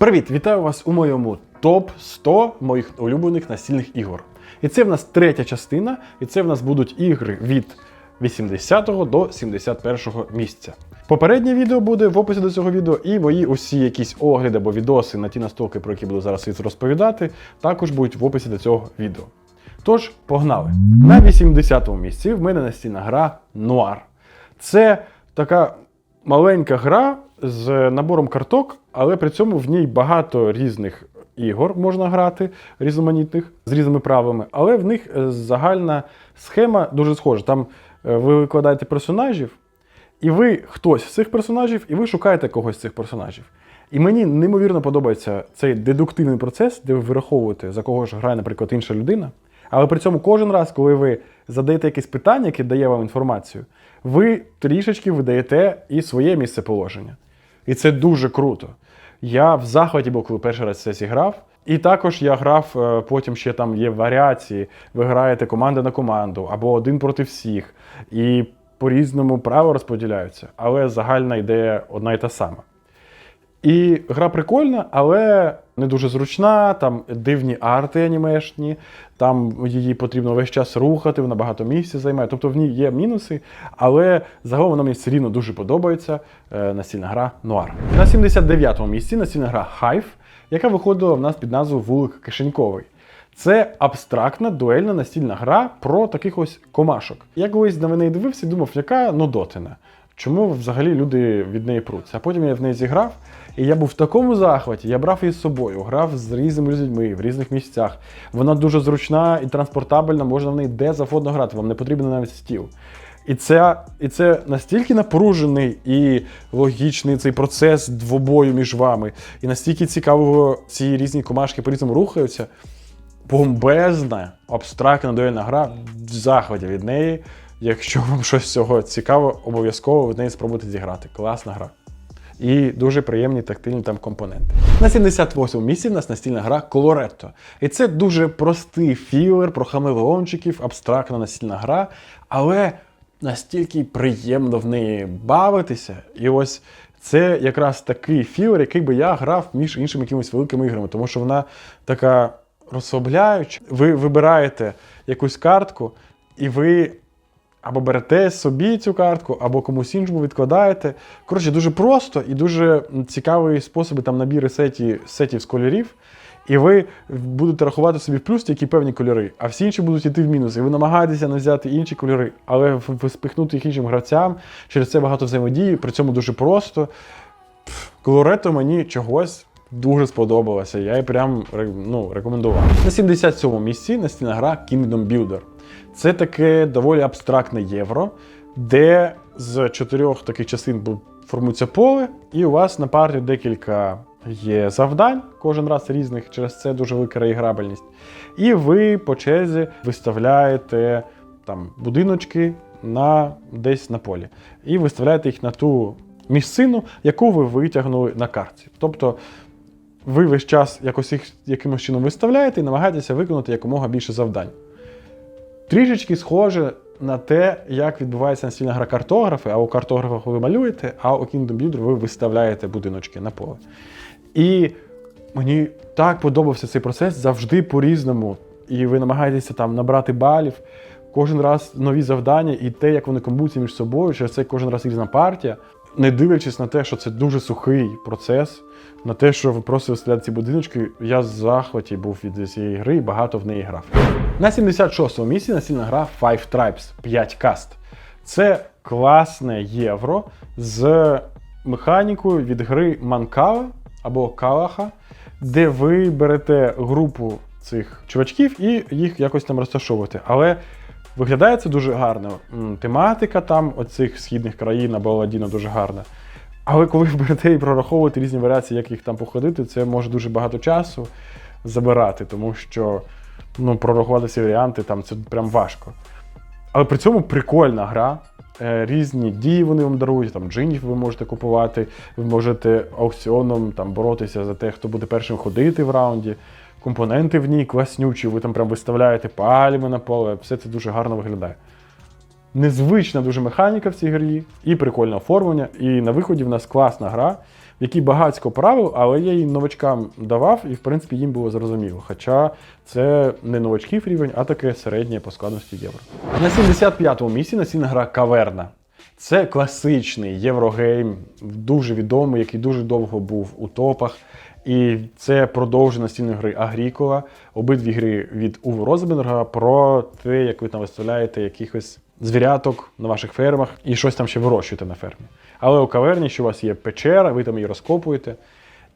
Привіт! Вітаю вас у моєму топ 100 моїх улюблених настільних ігор. І це в нас третя частина, і це в нас будуть ігри від 80 до 71 місця. Попереднє відео буде в описі до цього відео, і мої усі якісь огляди або відоси на ті настолки, про які буду зараз розповідати, також будуть в описі до цього відео. Тож, погнали! На 80-му місці в мене настільна гра Noir. Це така маленька гра з набором карток, але при цьому в ній багато різних ігор можна грати, різноманітних, з різними правилами, але в них е, загальна схема дуже схожа. Там е, ви викладаєте персонажів, і ви хтось з цих персонажів, і ви шукаєте когось з цих персонажів. І мені неймовірно подобається цей дедуктивний процес, де ви вираховуєте, за кого ж грає, наприклад, інша людина. Але при цьому кожен раз, коли ви задаєте якесь питання, яке дає вам інформацію, ви трішечки видаєте і своє місце положення. І це дуже круто. Я в захваті був, коли перший раз це зіграв. І також я грав, е, потім ще там є варіації. Ви граєте команда на команду або один проти всіх. І по-різному право розподіляються. Але загальна ідея одна і та сама. І гра прикольна, але не дуже зручна, там дивні арти анімешні, там її потрібно весь час рухати, вона багато місця займає. Тобто в ній є мінуси, але загалом вона мені все рівно дуже подобається. е, Настільна гра Noir. На 79-му місці настільна гра Hive, яка виходила в нас під назвою Вулик Кишеньковий. Це абстрактна дуельна настільна гра про таких ось комашок. Я колись на неї дивився і думав, яка нудотина. Чому взагалі люди від неї пруться? А потім я в неї зіграв, і я був в такому захваті, я брав її з собою, грав з різними людьми в різних місцях. Вона дуже зручна і транспортабельна, можна в неї де завгодно грати, вам не потрібен навіть стіл. І це, і це настільки напружений і логічний цей процес двобою між вами, і настільки цікаво ці різні комашки по-різному рухаються. Бомбезна, абстрактна дуельна гра в захваті від неї. Якщо вам щось з цього цікаво, обов'язково від неї спробуйте зіграти. Класна гра. І дуже приємні тактильні там компоненти. На 78-му місці в нас настільна гра Coloretto. І це дуже простий філер про хамелеончиків, абстрактна настільна гра, але настільки приємно в неї бавитися. І ось це якраз такий філер, який би я грав між іншими якимись великими іграми, тому що вона така розслабляюча. Ви вибираєте якусь картку, і ви або берете собі цю картку, або комусь іншому відкладаєте. Коротше, дуже просто і дуже цікавий спосіб там набіри сеті, сетів з кольорів. І ви будете рахувати собі в плюс тільки певні кольори, а всі інші будуть йти в мінус. І ви намагаєтеся не взяти інші кольори, але спихнути їх іншим гравцям. Через це багато взаємодії, при цьому дуже просто. Колорето мені чогось дуже сподобалося. Я її прям ну, рекомендував. На 77-му місці настільна гра Kingdom Builder. Це таке доволі абстрактне євро, де з чотирьох таких частин формується поле, і у вас на партію декілька є завдань, кожен раз різних, через це дуже велика реіграбельність. І ви по черзі виставляєте там будиночки на десь на полі. І виставляєте їх на ту місцину, яку ви витягнули на карті. Тобто ви весь час якось їх якимось чином виставляєте і намагаєтеся виконати якомога більше завдань. Трішечки схоже на те, як відбувається настільна гра картографи, а у картографах ви малюєте, а у Kingdom Builder ви виставляєте будиночки на поле. І мені так подобався цей процес завжди по-різному. І ви намагаєтеся там набрати балів, кожен раз нові завдання, і те, як вони комбуються між собою, через це кожен раз різна партія. Не дивлячись на те, що це дуже сухий процес, на те, що ви просто виставляєте ці будиночки, я в захваті був від цієї гри і багато в неї грав. На 76-му місці настільна гра Five Tribes 5 каст. Це класне євро з механікою від гри Манкала або Калаха, де ви берете групу цих чувачків і їх якось там розташовуєте. Але виглядає це дуже гарно. Тематика там оцих східних країн або Аладдіна дуже гарна. Але коли берете і прораховуєте різні варіації, як їх там походити, це може дуже багато часу забирати, тому що ну, прорахувати всі варіанти там це прям важко. Але при цьому прикольна гра. Е, Різні дії вони вам дарують, там джинів ви можете купувати, ви можете аукціоном там боротися за те, хто буде першим ходити в раунді. Компоненти в ній класнючі, ви там прям виставляєте пальми на поле, все це дуже гарно виглядає. Незвична дуже механіка в цій грі, і прикольне оформлення. І на виході в нас класна гра. який багатько правил, але я її новачкам давав, і в принципі їм було зрозуміло. Хоча це не новачків рівень, а таке середнє по складності євро. На 75-му місці настільна гра Каверна. Це класичний єврогейм, дуже відомий, який дуже довго був у топах. І це продовження настільної гри Агрікола. Обидві гри від Уве Розенберга про те, як ви там виставляєте якихось звіряток на ваших фермах і щось там ще вирощуєте на фермі. Але у каверні, що у вас є печера, ви там її розкопуєте.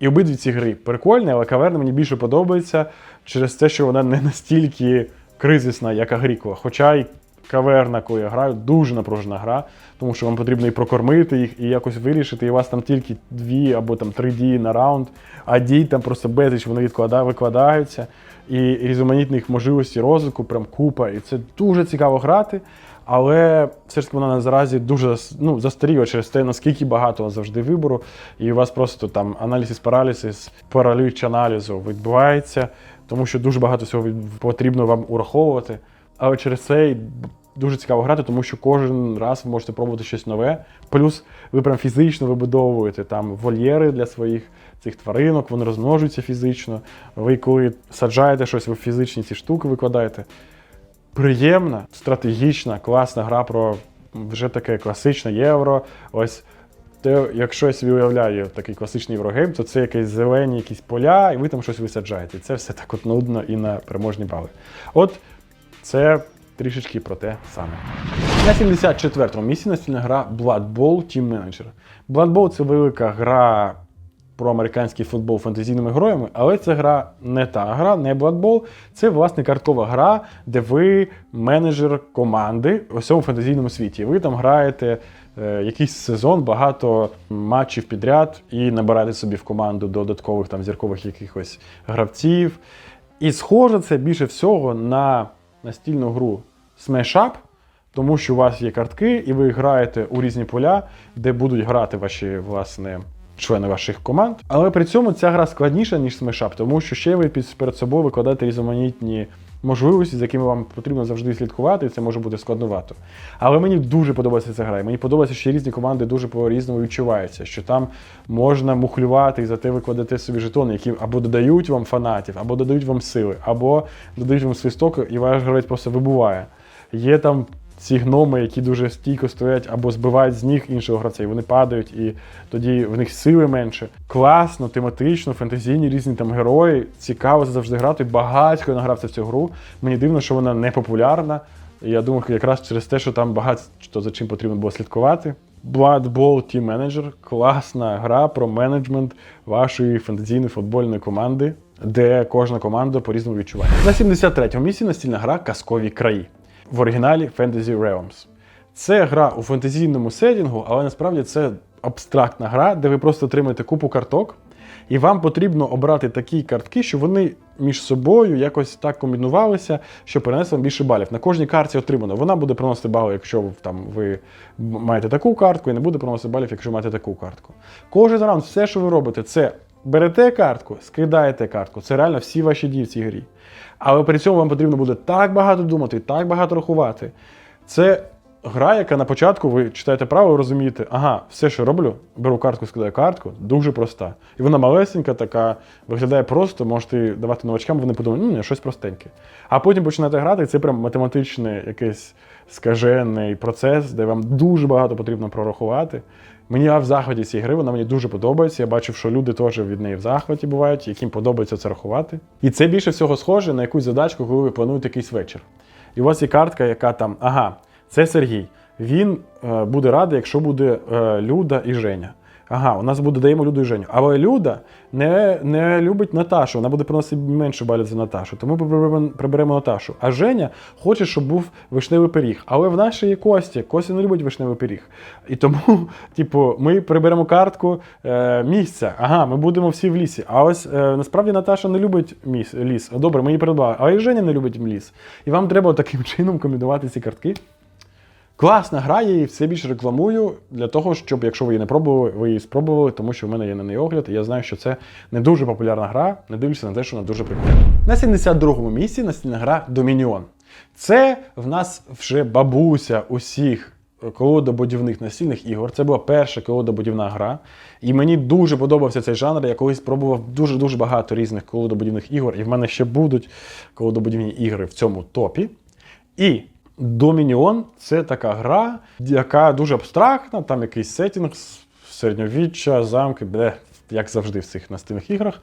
І обидві ці гри прикольні, але каверна мені більше подобається через те, що вона не настільки кризисна, як Агрікола. Хоча й каверна, коли я граю, дуже напружена гра, тому що вам потрібно і прокормити їх, і якось вирішити. І у вас там тільки дві або там три дії на раунд, а дій там просто безліч вони викладаються. І різноманітних можливостей розвитку, прям купа. І це дуже цікаво грати. Але все ж таки вона наразі дуже ну, застаріла через те, наскільки багато завжди вибору, і у вас просто там аналізис паралізис, параліч аналізу відбувається, тому що дуже багато всього потрібно вам ураховувати. Але через це дуже цікаво грати, тому що кожен раз ви можете пробувати щось нове. Плюс ви прям фізично вибудовуєте там вольєри для своїх цих тваринок, вони розмножуються фізично. Ви коли саджаєте щось, ви фізичні ці штуки викладаєте приємна, стратегічна, класна гра про вже таке класичне євро. Ось те, якщо я собі уявляю такий класичний єврогейм, то це якісь зелені якісь поля, і ви там щось висаджаєте. Це все так от нудно і на переможні бали. От це трішечки про те саме. На 74-му місці настільна гра Blood Bowl Team Manager. Blood Bowl – це велика гра про американський футбол фантазійними героями, але це гра не та гра, не Blood Bowl. Це власне карткова гра, де ви менеджер команди у всьому фантазійному світі. Ви там граєте е, якийсь сезон, багато матчів підряд і набираєте собі в команду додаткових там зіркових якихось гравців. І схоже це більше всього на настільну гру Smash Up, тому що у вас є картки, і ви граєте у різні поля, де будуть грати ваші власне. Члени ваших команд, але при цьому ця гра складніша, ніж Up, тому що ще ви перед собою викладаєте різноманітні можливості, з якими вам потрібно завжди слідкувати, і це може бути складновато. Але мені дуже подобається ця гра. І мені подобається, що різні команди дуже по-різному відчуваються, що там можна мухлювати і за те ви собі жетони, які або додають вам фанатів, або додають вам сили, або додають вам свисток, і ваш гравець просто вибуває. Є там ці гноми, які дуже стійко стоять або збивають з ніг іншого гравця, і вони падають, і тоді в них сили менше. Класно, тематично, фентезійні різні там герої. Цікаво завжди грати. Багатько награвся в цю гру. Мені дивно, що вона не популярна. Я думаю, якраз через те, що там багато що за чим потрібно було слідкувати. Blood Bowl Team Manager класна гра про менеджмент вашої фантазійної футбольної команди, де кожна команда по-різному відчуває. На 73-му місці настільна гра Казкові краї в оригіналі Fantasy Realms. Це гра у фантазійному сетінгу, але насправді це абстрактна гра, де ви просто отримаєте купу карток, і вам потрібно обрати такі картки, що вони між собою якось так комбінувалися, що принесли вам більше балів. На кожній карті отримано. Вона буде приносити бали, якщо там ви маєте таку картку, і не буде приносити балів, якщо маєте таку картку. Кожен раунд, все, що ви робите, це берете картку, скидаєте картку. Це реально всі ваші дії в цій грі. Але при цьому вам потрібно буде так багато думати, так багато рахувати. Це гра, яка на початку ви читаєте право, розумієте, ага, все, що роблю, беру картку, скидаю картку, дуже проста. І вона малесенька, така, виглядає просто, можете давати новачкам, вони подумають, ну, ні, щось простеньке. А потім починаєте грати, і це прям математичний якийсь скажений процес, де вам дуже багато потрібно прорахувати. Мені в захваті цієї гри, вона мені дуже подобається. Я бачив, що люди теж від неї в захваті бувають, яким подобається це рахувати. І це більше всього схоже на якусь задачку, коли ви плануєте якийсь вечір. І у вас є картка, яка там, ага, це Сергій. Він е, буде радий, якщо буде е, Люда і Женя. Ага, у нас буде даємо Люду і Женю. Але Люда не, не любить Наташу, вона буде приносити менше балів за Наташу. Тому приберемо, приберемо Наташу. А Женя хоче, щоб був вишневий пиріг. Але в нашій є Костя. Костя не любить вишневий пиріг. І тому, типу, ми приберемо картку е, місця. Ага, ми будемо всі в лісі. А ось е, насправді Наташа не любить міс, ліс. Добре, ми її придбали. А і Женя не любить ліс. І вам треба таким чином комбінувати ці картки. Класна гра, я її все більше рекламую для того, щоб, якщо ви її не пробували, ви її спробували, тому що в мене є на неї огляд, і я знаю, що це не дуже популярна гра, не дивлюся на те, що вона дуже прикольна. На 72-му місці настільна гра Домініон. Це в нас вже бабуся усіх колода будівних настільних ігор. Це була перша колодобудівна гра. І мені дуже подобався цей жанр. Я колись пробував дуже-дуже багато різних колодобудівних ігор, і в мене ще будуть колодобудівні ігри в цьому топі. І Домініон це така гра, яка дуже абстрактна, там якийсь сетінг, середньовіччя, замки, де, як завжди в цих настільних іграх.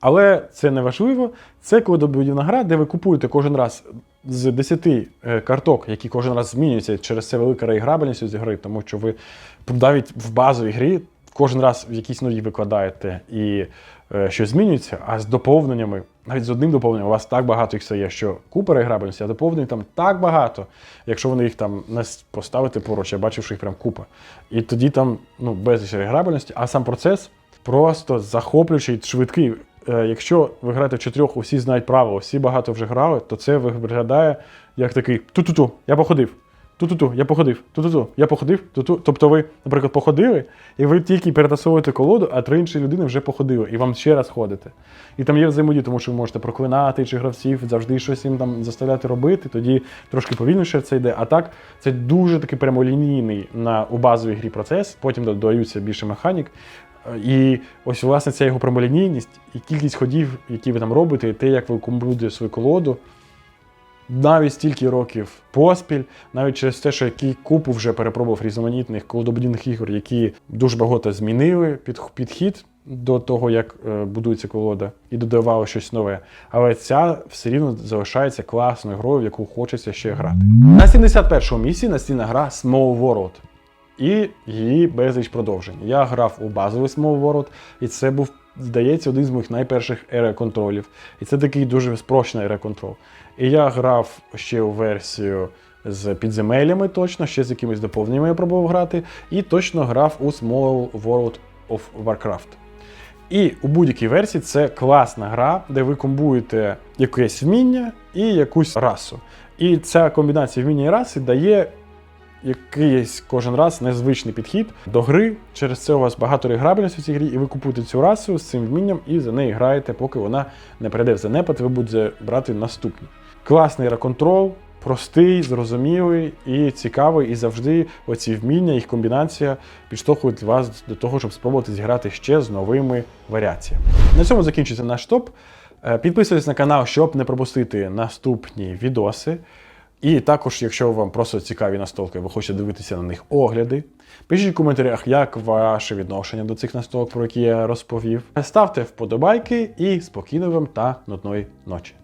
Але це не важливо. Це колодобудівна гра, де ви купуєте кожен раз з 10 е, карток, які кожен раз змінюються. Через це велика реіграбельність цієї гри, тому що ви навіть в базовій грі кожен раз в якійсь новій викладаєте і е, щось змінюється, а з доповненнями, навіть з одним доповненням, у вас так багато їх стає, що купа реіграбельності, а доповнень там так багато, якщо вони їх там поставити поруч, я бачив, що їх прям купа. І тоді там ну, безліч реіграбельності, а сам процес просто захоплюючий, швидкий. Е, Якщо ви граєте в чотирьох, усі знають правила, всі багато вже грали, то це виглядає як такий ту-ту-ту, я походив. Ту-ту-ту, я походив, ту-ту-ту, я походив, ту-ту. Тобто ви, наприклад, походили, і ви тільки перетасовуєте колоду, а три інші людини вже походили, і вам ще раз ходите. І там є взаємодія, тому що ви можете проклинати чи гравців, завжди щось їм там заставляти робити, тоді трошки повільніше це йде. А так, це дуже такий прямолінійний на у базовій грі процес, потім додаються більше механік. І ось, власне, ця його прямолінійність і кількість ходів, які ви там робите, і те, як ви комбуєте свою колоду, навіть стільки років поспіль, навіть через те, що який купу вже перепробував різноманітних колодобудівних ігор, які дуже багато змінили під, підхід до того, як е, будується колода, і додавали щось нове. Але ця все рівно залишається класною грою, в яку хочеться ще грати. На 71-му місці настільна гра Small World. І її безліч продовжень. Я грав у базовий Small World, і це був, здається, один з моїх найперших ере-контролів. І це такий дуже спрощений ере-контрол. І я грав ще у версію з підземеллями, точно, ще з якимись доповненнями я пробував грати, і точно грав у Small World of Warcraft. І у будь-якій версії це класна гра, де ви комбуєте якесь вміння і якусь расу. І ця комбінація вміння і раси дає якийсь кожен раз незвичний підхід до гри. Через це у вас багато реіграбельності в цій грі, і ви купуєте цю расу з цим вмінням і за неї граєте, поки вона не перейде в занепад, ви будете брати наступні. Класний реконтрол, простий, зрозумілий і цікавий, і завжди оці вміння, їх комбінація підштовхують вас до того, щоб спробувати зіграти ще з новими варіаціями. На цьому закінчується наш топ. Е, Підписуйтесь на канал, щоб не пропустити наступні відоси. І також, якщо вам просто цікаві настолки, ви хочете дивитися на них огляди, пишіть в коментарях, як ваше відношення до цих настолок, про які я розповів. Ставте вподобайки і спокійної вам та нудної ночі.